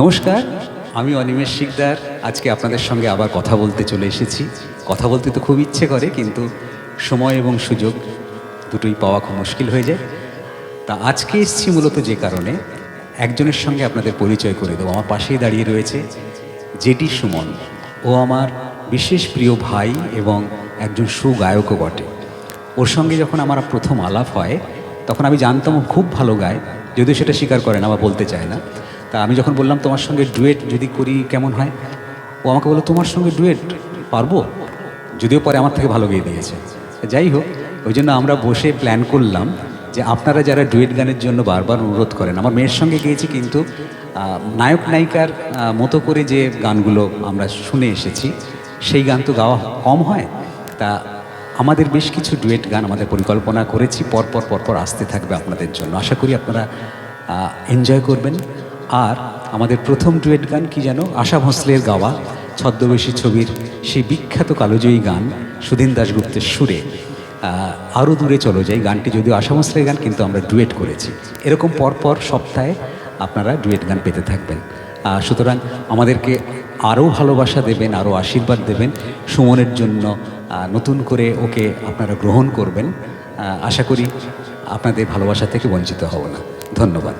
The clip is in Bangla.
নমস্কার, আমি অনিমেষ শিকদার। আজকে আপনাদের সঙ্গে আবার কথা বলতে চলে এসেছি। কথা বলতে তো খুব ইচ্ছে করে, কিন্তু সময় এবং সুযোগ দুটোই পাওয়া খুব মুশকিল হয়ে যায়। তা আজকে এসেছি মূলত যে কারণে একজনের সঙ্গে আপনাদের পরিচয় করে দেবো। আমার পাশেই দাঁড়িয়ে রয়েছে জেটি সুমন। ও আমার বিশেষ প্রিয় ভাই এবং একজন সুগায়কও বটে। ওর সঙ্গে যখন আমার প্রথম আলাপ হয়, তখন আমি জানতাম খুব ভালো গায়, যদিও সেটা স্বীকার করে না বা বলতে চায় না। তা আমি যখন বললাম তোমার সঙ্গে ডুয়েট যদি করি কেমন হয়? ও আমাকে বলল, তোমার সঙ্গে ডুয়েট পারব? যদিও পরে আমার থেকে ভালো গিয়ে দিয়েছে। যাই হোক, ওই জন্য আমরা বসে প্ল্যান করলাম যে আপনারা যারা ডুয়েট গানের জন্য বারবার অনুরোধ করেন, আমার মেয়ের সঙ্গে গিয়েছি কিন্তু নায়ক নায়িকার মতো করে যে গানগুলো আমরা শুনে এসেছি, সেই গান তো গাওয়া কম হয়। তা আমাদের বেশ কিছু ডুয়েট গান আমাদের পরিকল্পনা করেছি, পরপর পরপর আসতে থাকবে আপনাদের জন্য। আশা করি আপনারা এনজয় করবেন। আর আমাদের প্রথম ডুয়েট গান কি যেন? আশা ভোঁসলের গাওয়া ছদ্মবেশী ছবির সেই বিখ্যাত কালোজয়ী গান সুধীন দাশগুপ্তের সুরে। আরও দূরে চলো যাই গানটি, যদিও আশা ভোঁসলের গান, কিন্তু আমরা ডুয়েট করেছি। এরকম পরপর সপ্তাহে আপনারা ডুয়েট গান পেতে থাকবেন। সুতরাং আমাদেরকে আরও ভালোবাসা দেবেন আরও আশীর্বাদ দেবেন। সুমনের জন্য নতুন করে ওকে আপনারা গ্রহণ করবেন। আশা করি আপনাদের ভালোবাসা থেকে বঞ্চিত হব না। ধন্যবাদ।